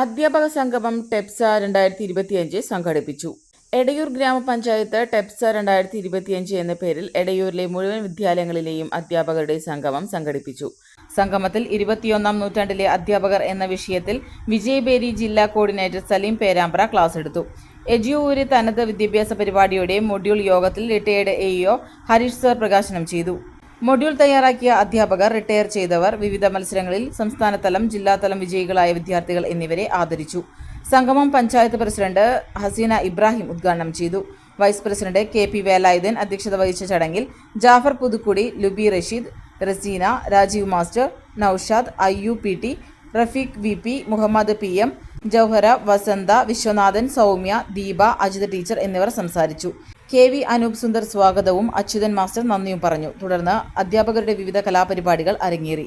അധ്യാപക സംഗമം ടെപ്സ രണ്ടായിരത്തി ഇരുപത്തിയഞ്ച് സംഘടിപ്പിച്ചു. എടയൂർ ഗ്രാമപഞ്ചായത്ത് ടെപ്സ രണ്ടായിരത്തി ഇരുപത്തിയഞ്ച് എന്ന പേരിൽ എടയൂരിലെ മുഴുവൻ വിദ്യാലയങ്ങളിലെയും അധ്യാപകരുടെ സംഗമം സംഘടിപ്പിച്ചു. സംഗമത്തിൽ ഇരുപത്തിയൊന്നാം നൂറ്റാണ്ടിലെ അധ്യാപകർ എന്ന വിഷയത്തിൽ വിജയബേരി ജില്ലാ കോർഡിനേറ്റർ സലീം പേരാമ്പ്ര ക്ലാസ് എടുത്തു. എജിയൂര് തനത് വിദ്യാഭ്യാസ പരിപാടിയുടെ മൊഡ്യൂൾ യോഗത്തിൽ റിട്ടയേർഡ് എഇഒ ഹരീഷ് സർ പ്രകാശനം ചെയ്തു. മൊഡ്യൂൾ തയ്യാറാക്കിയ അധ്യാപകർ റിട്ടയർ ചെയ്തവർ വിവിധ മത്സരങ്ങളിൽ സംസ്ഥാനതലം ജില്ലാതലം വിജയികളായ വിദ്യാർത്ഥികൾ എന്നിവരെ ആദരിച്ചു. സംഗമം പഞ്ചായത്ത് പ്രസിഡന്റ് ഹസീന ഇബ്രാഹിം ഉദ്ഘാടനം ചെയ്തു. Vice president K P Velayudhan അധ്യക്ഷത വഹിച്ച ചടങ്ങിൽ Jafar Puthukkudi Lubi Rasheed Raseena Rajeev master Naushad Ayyu P T Rafeeq V P Muhammad P M Jauhara Vasantha Viswanathan Soumya Deepa Ajitha teacher എന്നിവർ സംസാരിച്ചു. കെ വി അനൂപ് സുന്ദർ സ്വാഗതവും Achuthan master നന്ദിയും പറഞ്ഞു. തുടർന്ന് അധ്യാപകരുടെ വിവിധ കലാപരിപാടികൾ അരങ്ങേറി.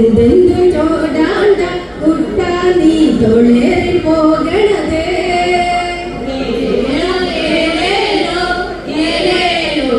എന്തെന്തു ചോടാണ്ട കുട്ട നീ തൊള്ളേറി പോകണത്. ഏലേലോ ഏലേലോ